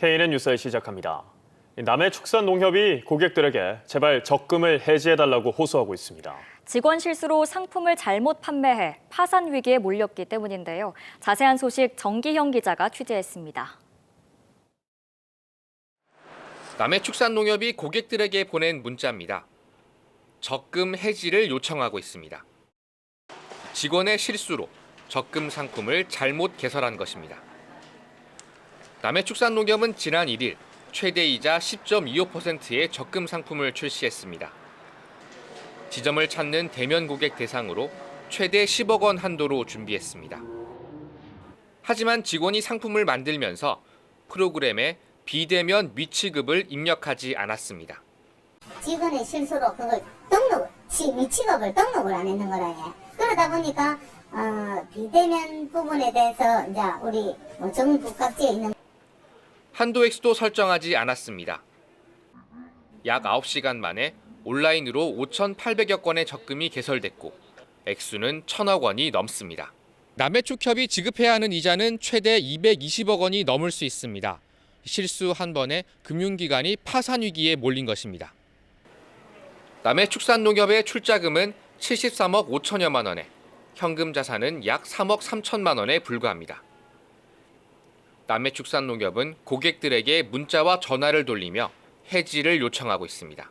KNN 뉴스를 시작합니다. 남해 축산 농협이 고객들에게 제발 적금을 해지해달라고 호소하고 있습니다. 직원 실수로 상품을 잘못 판매해 파산 위기에 몰렸기 때문인데요. 자세한 소식 정기형 기자가 취재했습니다. 남해 축산농협이 고객들에게 보낸 문자입니다. 적금 해지를 요청하고 있습니다. 직원의 실수로 적금 상품을 잘못 개설한 것입니다. 남해축산농협은 지난 1일 최대이자 10.25%의 적금 상품을 출시했습니다. 지점을 찾는 대면 고객 대상으로 최대 10억 원 한도로 준비했습니다. 하지만 직원이 상품을 만들면서 프로그램에 비대면 미취급을 입력하지 않았습니다. 직원의 실수로 그걸 등록을 치- 미취급을 등록을 안 했는 거라네. 그러다 보니까 어, 비대면 부분에 대해서 이제 우리 뭐 정부 각지에 있는 한도 액수도 설정하지 않았습니다. 약 9시간 만에 온라인으로 5,800여 건의 적금이 개설됐고 액수는 1천억 원이 넘습니다. 남해축협이 지급해야 하는 이자는 최대 220억 원이 넘을 수 있습니다. 실수 한 번에 금융기관이 파산 위기에 몰린 것입니다. 남해축산농협의 출자금은 73억 5천여만 원에 현금 자산은 약 3억 3천만 원에 불과합니다. 남해축산농협은 고객들에게 문자와 전화를 돌리며 해지를 요청하고 있습니다.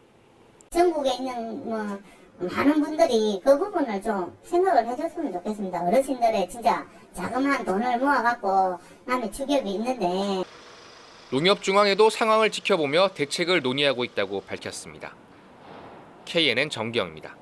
전국에 있는 뭐 많은 분들이 그 부분을 좀 생각을 해줬으면 좋겠습니다. 어르신들의 진짜 자그마한 돈을 모아갖고 남의 주ገብ이 있는데 농협중앙에도 상황을 지켜보며 대책을 논의하고 있다고 밝혔습니다. KNN 정기영입니다.